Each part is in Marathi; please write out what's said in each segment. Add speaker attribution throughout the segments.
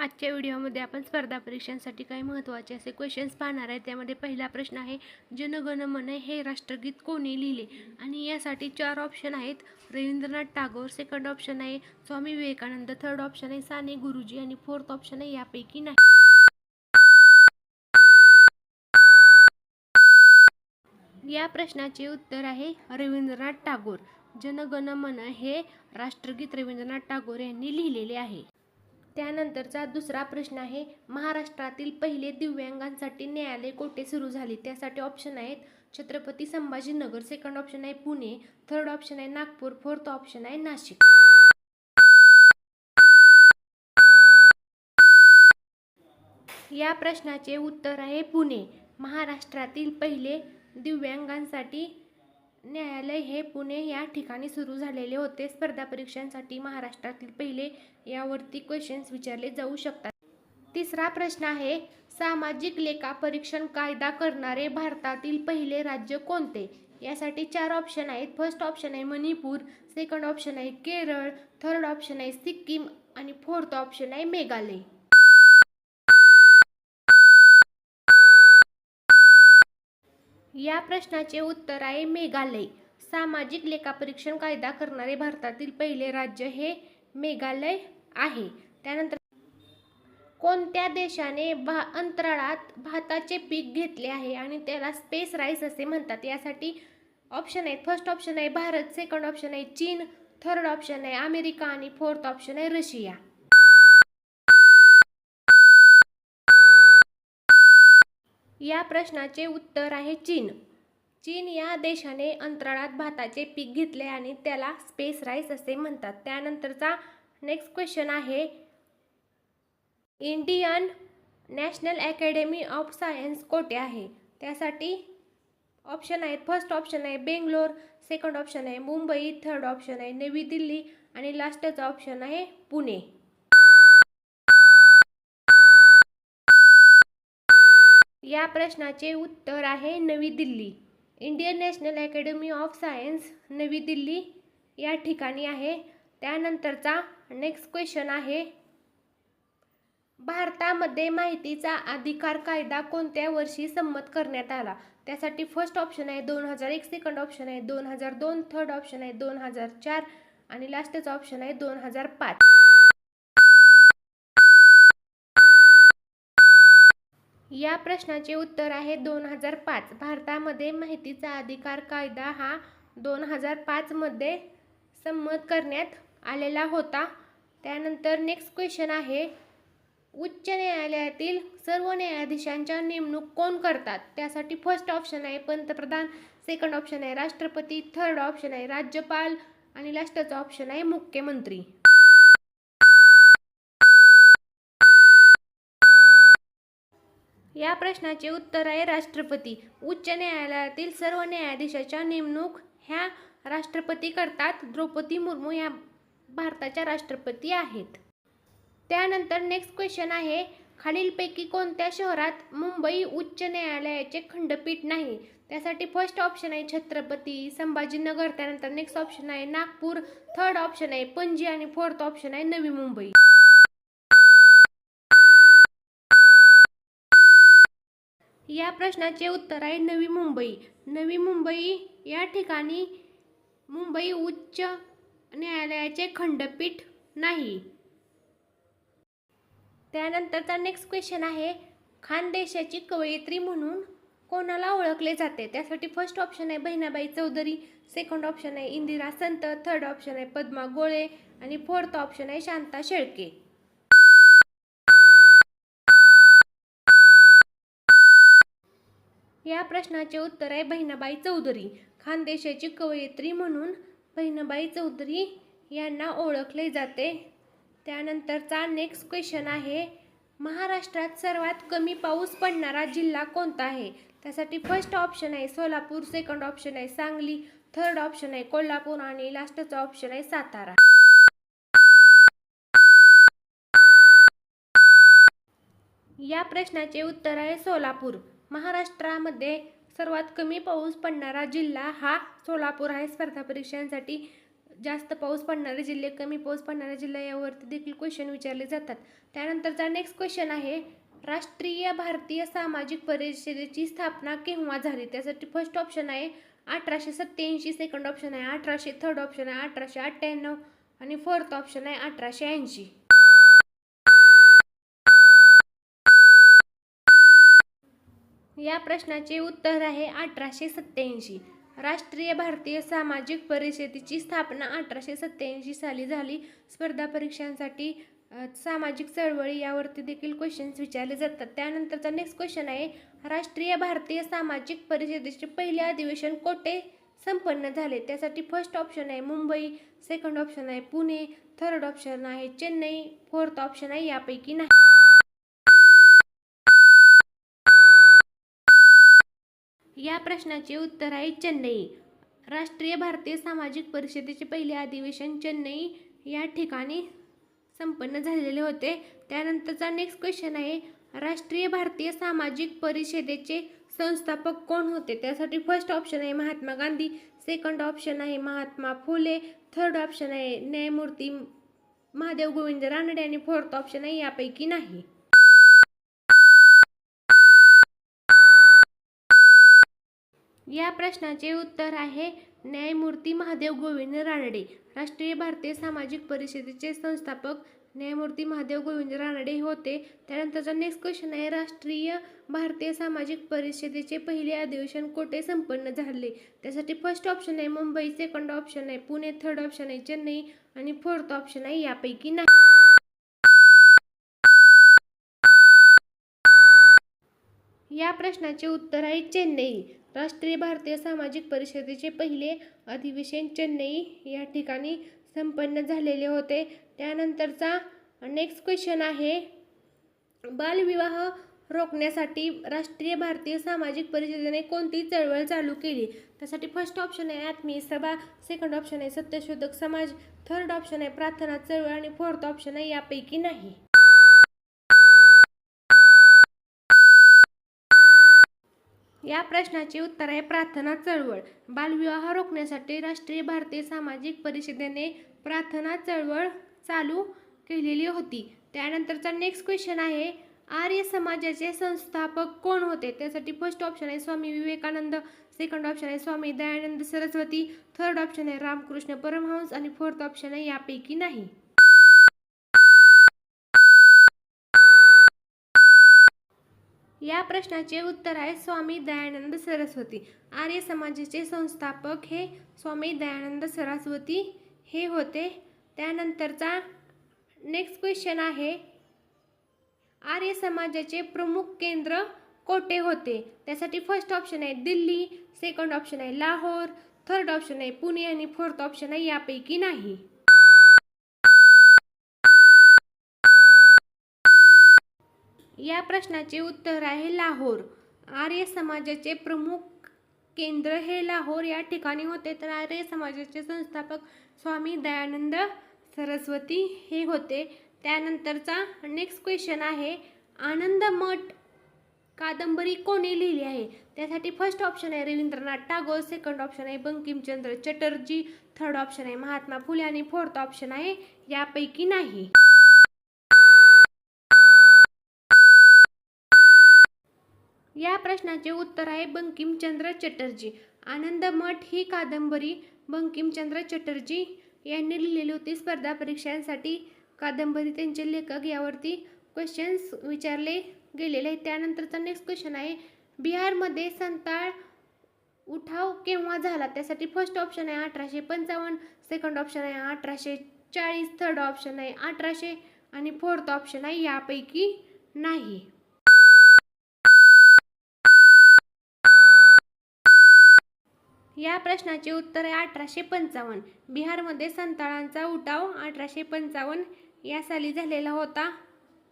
Speaker 1: आजच्या व्हिडिओमध्ये आपण स्पर्धा परीक्षांसाठी काही महत्त्वाचे असे क्वेश्चन्स पाहणार आहे. त्यामध्ये पहिला प्रश्न आहे जनगण मन हे राष्ट्रगीत कोणी लिहिले? आणि यासाठी चार ऑप्शन आहेत. रवींद्रनाथ टागोर सेकंड ऑप्शन आहे. स्वामी विवेकानंद थर्ड ऑप्शन आहे. साने गुरुजी आणि फोर्थ ऑप्शन आहे. यापैकी नाही. या प्रश्नाचे उत्तर आहे रवींद्रनाथ टागोर. जनगण मन हे राष्ट्रगीत रवींद्रनाथ टागोर यांनी लिहिलेले आहे. त्यानंतरचा दुसरा प्रश्न आहे महाराष्ट्रातील पहिले दिव्यांगांसाठी न्यायालय कोठे सुरू झाले? त्यासाठी ऑप्शन आहेत छत्रपती संभाजीनगर सेकंड ऑप्शन आहे पुणे थर्ड ऑप्शन आहे नागपूर फोर्थ ऑप्शन आहे नाशिक. या प्रश्नाचे उत्तर आहे पुणे. महाराष्ट्रातील पहिले दिव्यांगांसाठी न्यायालय हे पुणे या ठिकाणी सुरू झालेले होते. स्पर्धा परीक्षांसाठी महाराष्ट्रातील पहिले यावरती क्वेश्चन्स विचारले जाऊ शकतात. तिसरा प्रश्न आहे सामाजिक लेखा परीक्षण कायदा करणारे भारतातील पहिले राज्य कोणते? यासाठी चार ऑप्शन आहेत. फर्स्ट ऑप्शन आहे मणिपूर सेकंड ऑप्शन आहे केरळ थर्ड ऑप्शन आहे सिक्कीम आणि फोर्थ ऑप्शन आहे मेघालय. या प्रश्नाचे उत्तर आहे मेघालय. सामाजिक लेखापरीक्षण कायदा करणारे भारतातील पहिले राज्य हे मेघालय आहे. त्यानंतर कोणत्या देशाने भा अंतराळात भाताचे पीक घेतले आहे आणि त्याला स्पेस राईस असे म्हणतात? यासाठी ऑप्शन आहे फर्स्ट ऑप्शन आहे भारत सेकंड ऑप्शन आहे चीन थर्ड ऑप्शन आहे अमेरिका आणि फोर्थ ऑप्शन आहे रशिया. या प्रश्नाचे उत्तर आहे चीन. चीन या देशाने अंतराळात भाताचे पीक घेतले आणि त्याला स्पेस राईस असे म्हणतात. त्यानंतरचा नेक्स्ट क्वेश्चन आहे Indian National Academy of Science कोठे आहे? त्यासाठी ऑप्शन आहेत फर्स्ट ऑप्शन आहे बेंगलोर सेकंड ऑप्शन आहे मुंबई थर्ड ऑप्शन आहे नवी दिल्ली आणि लास्टचा ऑप्शन आहे पुणे. या प्रश्नाचे उत्तर आहे नवी Delhi. Indian National Academy of Science नवी दिल्ली या ठिकाणी आहे. त्यानंतरचा नेक्स्ट क्वेश्चन आहे. भारतामध्ये माहितीचा अधिकार कायदा कोणत्या वर्षी संमत करण्यात आला? त्यासाठी फर्स्ट ऑप्शन आहे दोन हजार एक सेकंड ऑप्शन आहे दोन हजार दोन थर्ड ऑप्शन आहे दोन हजार चार आणि लास्टचा ऑप्शन आहे दोन हजार पाच. या प्रश्नाचे उत्तर आहे दोन हजार पाच. भारतामध्ये माहितीचा अधिकार कायदा हा दोन हजार पाचमध्ये संमत करण्यात आलेला होता. त्यानंतर नेक्स्ट क्वेश्चन आहे उच्च न्यायालयातील सर्व न्यायाधीशांच्या नेमणूक कोण करतात? त्यासाठी फर्स्ट ऑप्शन आहे पंतप्रधान सेकंड ऑप्शन आहे राष्ट्रपती थर्ड ऑप्शन आहे राज्यपाल आणि लास्टचा ऑप्शन आहे मुख्यमंत्री. या प्रश्नाचे उत्तर आहे राष्ट्रपती. उच्च न्यायालयातील सर्व न्यायाधीशाच्या नेमणूक ह्या राष्ट्रपती करतात द्रौपदी मुर्मू या भारताच्या राष्ट्रपती आहेत. त्यानंतर नेक्स्ट क्वेश्चन आहे खालीलपैकी कोणत्या शहरात मुंबई उच्च न्यायालयाचे खंडपीठ नाही? त्यासाठी फर्स्ट ऑप्शन आहे छत्रपती संभाजीनगर. त्यानंतर नेक्स्ट ऑप्शन आहे नागपूर. थर्ड ऑप्शन आहे पणजी. आणि फोर्थ ऑप्शन आहे नवी मुंबई. या प्रश्नाचे उत्तर आहे नवी मुंबई. नवी मुंबई या ठिकाणी मुंबई उच्च न्यायालयाचे खंडपीठ नाही. त्यानंतरचा नेक्स्ट क्वेश्चन आहे खानदेशाची कवयित्री म्हणून कोणाला ओळखले जाते? त्यासाठी फर्स्ट ऑप्शन आहे बहिणाबाई चौधरी सेकंड ऑप्शन आहे इंदिरा संत थर्ड ऑप्शन आहे पद्मा गोळे आणि फोर्थ ऑप्शन आहे शांता शेळके. या प्रश्नाचे उत्तर आहे बहिणाबाई चौधरी. खानदेशाची कवयित्री म्हणून बहिणाबाई चौधरी यांना ओळखले जाते. त्यानंतरचा नेक्स्ट क्वेश्चन आहे महाराष्ट्रात सर्वात कमी पाऊस पडणारा जिल्हा कोणता आहे? त्यासाठी फर्स्ट ऑप्शन आहे सोलापूर सेकंड ऑप्शन आहे सांगली थर्ड ऑप्शन आहे कोल्हापूर आणि लास्टचा ऑप्शन आहे सातारा. या प्रश्नाचे उत्तर आहे सोलापूर. महाराष्ट्रामध्ये सर्वात कमी पाऊस पडणारा जिल्हा हा सोलापूर आहे. स्पर्धा परीक्षांसाठी जास्त पाऊस पडणारे जिल्हे कमी पाऊस पडणारे जिल्हा यावरती देखील क्वेश्चन विचारले जातात. त्यानंतरचा नेक्स्ट क्वेश्चन आहे राष्ट्रीय भारतीय सामाजिक परिषदेची स्थापना केव्हा झाली? त्यासाठी फर्स्ट ऑप्शन आहे अठराशे सत्त्याऐंशी सेकंड ऑप्शन आहे अठराशे थर्ड ऑप्शन आहे अठराशे अठ्ठ्याण्णव आणि फोर्थ ऑप्शन आहे अठराशे ऐंशी. या प्रश्नाचे उत्तर आहे अठराशे सत्त्याऐंशी. राष्ट्रीय भारतीय सामाजिक परिषदेची स्थापना अठराशे सत्त्याऐंशी साली झाली. स्पर्धा परीक्षांसाठी सामाजिक चळवळी यावरती देखील क्वेश्चन्स विचारले जातात. त्यानंतरचा नेक्स्ट क्वेश्चन आहे राष्ट्रीय भारतीय सामाजिक परिषदेचे पहिले अधिवेशन कोठे संपन्न झाले? त्यासाठी फर्स्ट ऑप्शन आहे मुंबई सेकंड ऑप्शन आहे पुणे थर्ड ऑप्शन आहे चेन्नई फोर्थ ऑप्शन आहे यापैकी नाही. या प्रश्नाचे उत्तर आहे चेन्नई. राष्ट्रीय भारतीय सामाजिक परिषदेचे पहिले अधिवेशन चेन्नई या ठिकाणी संपन्न झालेले होते. त्यानंतरचा नेक्स्ट क्वेश्चन आहे राष्ट्रीय भारतीय सामाजिक परिषदेचे संस्थापक कोण होते? त्यासाठी फर्स्ट ऑप्शन आहे महात्मा गांधी सेकंड ऑप्शन आहे महात्मा फुले थर्ड ऑप्शन आहे न्यायमूर्ती महादेव गोविंद रानडे आणि फोर्थ ऑप्शन आहे यापैकी नाही. या प्रश्नाचे उत्तर आहे न्यायमूर्ती महादेव गोविंद रानडे. राष्ट्रीय भारतीय सामाजिक परिषदेचे संस्थापक न्यायमूर्ती महादेव गोविंद रानडे होते. त्यानंतरचा नेक्स्ट क्वेश्चन आहे राष्ट्रीय भारतीय सामाजिक परिषदेचे पहिले अधिवेशन कोठे संपन्न झाले? त्यासाठी फर्स्ट ऑप्शन आहे मुंबई सेकंड ऑप्शन आहे पुणे थर्ड ऑप्शन आहे चेन्नई आणि फोर्थ ऑप्शन आहे यापैकी नाही. या प्रश्नाचे उत्तर आहे चेन्नई. राष्ट्रीय भारतीय सामाजिक परिषदेचे पहिले अधिवेशन चेन्नई या ठिकाणी संपन्न झालेले होते. त्यानंतरचा नेक्स्ट क्वेश्चन आहे बालविवाह रोखण्यासाठी राष्ट्रीय भारतीय सामाजिक परिषदेने कोणती चळवळ चालू केली? त्यासाठी फर्स्ट ऑप्शन आहे आत्मीय सभा सेकंड ऑप्शन आहे सत्यशोधक समाज थर्ड ऑप्शन आहे प्रार्थना चळवळ आणि फोर्थ ऑप्शन आहे यापैकी नाही. या प्रश्नाचे उत्तर आहे प्रार्थना चळवळ. बालविवाह रोखण्यासाठी राष्ट्रीय भारतीय सामाजिक परिषदेने प्रार्थना चळवळ चालू केलेली होती. त्यानंतरचा नेक्स्ट क्वेश्चन आहे आर्य समाजाचे संस्थापक कोण होते? त्यासाठी फर्स्ट ऑप्शन आहे स्वामी विवेकानंद सेकंड ऑप्शन आहे स्वामी दयानंद सरस्वती थर्ड ऑप्शन आहे रामकृष्ण परमहंस आणि फोर्थ ऑप्शन आहे यापैकी नाही. या प्रश्नाचे उत्तर आहे स्वामी दयानंद सरस्वती. आर्य समाजाचे संस्थापक हे स्वामी दयानंद सरस्वती हे होते. त्यानंतरचा नेक्स्ट क्वेश्चन आहे. आर्य समाजाचे प्रमुख केंद्र कोठे होते. त्यासाठी फर्स्ट ऑप्शन आहे दिल्ली सेकंड ऑप्शन आहे लाहोर थर्ड ऑप्शन आहे पुणे आणि फोर्थ ऑप्शन आहे यापैकी नाही. या प्रश्नाचे उत्तर आहे लाहोर. आर्य समाजाचे प्रमुख केंद्र हे लाहोर या ठिकाणी होते. तर आर्य समाजाचे संस्थापक स्वामी दयानंद सरस्वती हे होते. त्यानंतरचा नेक्स्ट क्वेश्चन आहे. आनंद मठ कादंबरी कोणी लिहिली आहे? त्यासाठी फर्स्ट ऑप्शन आहे रवींद्रनाथ टागोर सेकंड ऑप्शन आहे बंकिमचंद्र चटर्जी थर्ड ऑप्शन आहे महात्मा फुले आणि फोर्थ ऑप्शन आहे यापैकी नाही. या प्रश्नाचे उत्तर आहे बंकिमचंद्र चटर्जी. आनंद मठ ही कादंबरी बंकिमचंद्र चटर्जी यांनी लिहिलेली होती. स्पर्धा परीक्षांसाठी कादंबरी त्यांचे लेखक यावरती क्वेश्चन्स विचारले गेलेले आहेत. त्यानंतरचा नेक्स्ट क्वेश्चन आहे बिहारमध्ये संताळ उठाव केव्हा झाला? त्यासाठी फर्स्ट ऑप्शन आहे अठराशे पंचावन्न सेकंड ऑप्शन आहे अठराशे चाळीस थर्ड ऑप्शन आहे अठराशे आणि फोर्थ ऑप्शन आहे यापैकी नाही. या प्रश्नाचे उत्तर आहे अठराशे पंचावन्न. बिहारमध्ये संताळांचा उठाव अठराशे पंचावन्न या साली झालेला होता.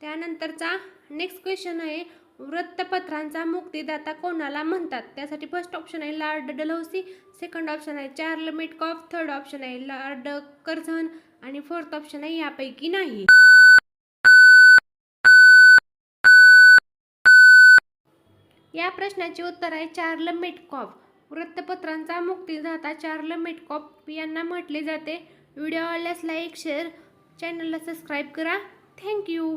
Speaker 1: त्यानंतरचा नेक्स्ट क्वेश्चन आहे वृत्तपत्रांचा मुक्तीदाता कोणाला म्हणतात? त्यासाठी फर्स्ट ऑप्शन आहे लॉर्ड डलहौसी. सेकंड ऑप्शन आहे चार्ल मिटकॉफ. थर्ड ऑप्शन आहे लॉर्ड कर्झन. आणि फोर्थ ऑप्शन आहे यापैकी नाही. या प्रश्नाचे उत्तर आहे चार्ल मेटकॉफ. वृत्तपत्रांचा मुक्तिदाता चार्ल मेटकॉप यांना म्हटले जाते. व्हिडिओ आवडल्यास लाईक शेअर चॅनलला सबस्क्राईब करा. Thank you